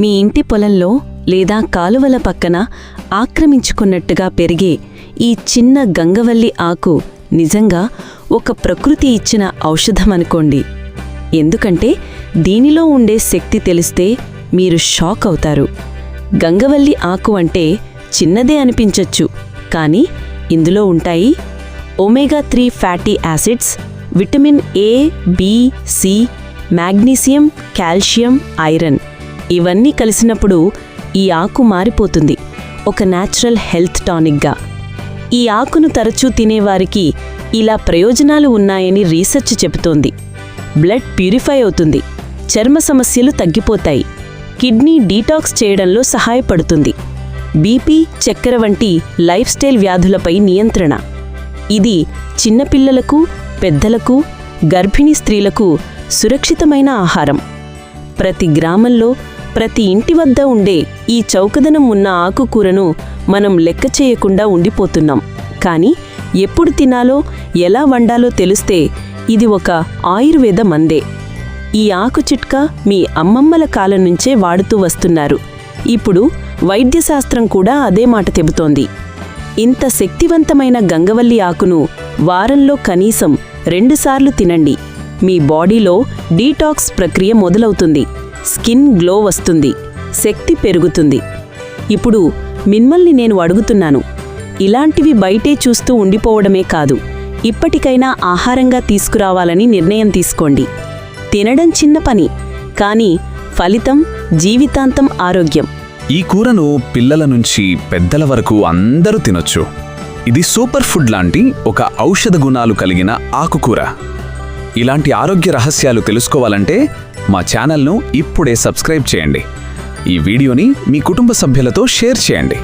మీ ఇంటి పొలంలో లేదా కాలువల పక్కన ఆక్రమించుకున్నట్టుగా పెరిగే ఈ చిన్న గంగవల్లి ఆకు నిజంగా ఒక ప్రకృతి ఇచ్చిన ఔషధమనుకోండి. ఎందుకంటే దీనిలో ఉండే శక్తి తెలిస్తే మీరు షాక్ అవుతారు. గంగవల్లి ఆకు అంటే చిన్నదే అనిపించొచ్చు. కానీ ఇందులో ఉంటాయి omega three fatty acids vitamin A B C magnesium calcium iron. ఇవన్నీ కలిసినప్పుడు ఈ ఆకు మారిపోతుంది. ఒక న్యాచురల్ హెల్త్ టానిక్గా ఈ ఆకును తరచూ తినేవారికి ఇలా ప్రయోజనాలు ఉన్నాయని రీసెర్చ్ చెబుతోంది. బ్లడ్ ప్యూరిఫై అవుతుంది. చర్మ సమస్యలు తగ్గిపోతాయి. కిడ్నీ డీటాక్స్ చేయడంలో సహాయపడుతుంది. బీపీ చక్కెర వంటి లైఫ్ స్టైల్ వ్యాధులపై నియంత్రణ. ఇది చిన్నపిల్లలకు పెద్దలకు గర్భిణీ స్త్రీలకు సురక్షితమైన ఆహారం. ప్రతి గ్రామంలో ప్రతి ఇంటి వద్ద ఉండే ఈ చౌకదనం ఉన్న ఆకుకూరను మనం లెక్క చేయకుండా ఉండిపోతున్నాం. కానీ ఎప్పుడు తినాలో ఎలా వండాలో తెలిస్తే ఇది ఒక ఆయుర్వేద మందే. ఈ ఆకు చిట్కా మీ అమ్మమ్మల కాలం నుంచే వాడుతూ వస్తున్నారు. ఇప్పుడు వైద్యశాస్త్రం కూడా అదే మాట చెబుతోంది. ఇంత శక్తివంతమైన గంగవల్లి ఆకును వారంలో కనీసం రెండుసార్లు తినండి. మీ బాడీలో డీటాక్స్ ప్రక్రియ మొదలవుతుంది. స్కిన్ గ్లో వస్తుంది శక్తి పెరుగుతుంది. ఇప్పుడు మిమ్మల్ని నేను అడుగుతున్నాను ఇలాంటివి బయటే చూస్తూ ఉండిపోవడమే కాదు ఇప్పటికైనా ఆహారంగా తీసుకురావాలని నిర్ణయం తీసుకోండి. తినడం చిన్న పని కానీ ఫలితం జీవితాంతం ఆరోగ్యం. ఈ కూరను పిల్లల నుంచి పెద్దల వరకు అందరూ తినొచ్చు. ఇది సూపర్ ఫుడ్ లాంటి ఒక ఔషధ గుణాలు కలిగిన ఆకుకూర. ఇలాంటి ఆరోగ్య రహస్యాలు తెలుసుకోవాలంటే మా ఛానల్ను ఇప్పుడే సబ్స్క్రైబ్ చేయండి. ఈ వీడియోని మీ కుటుంబ సభ్యులతో షేర్ చేయండి.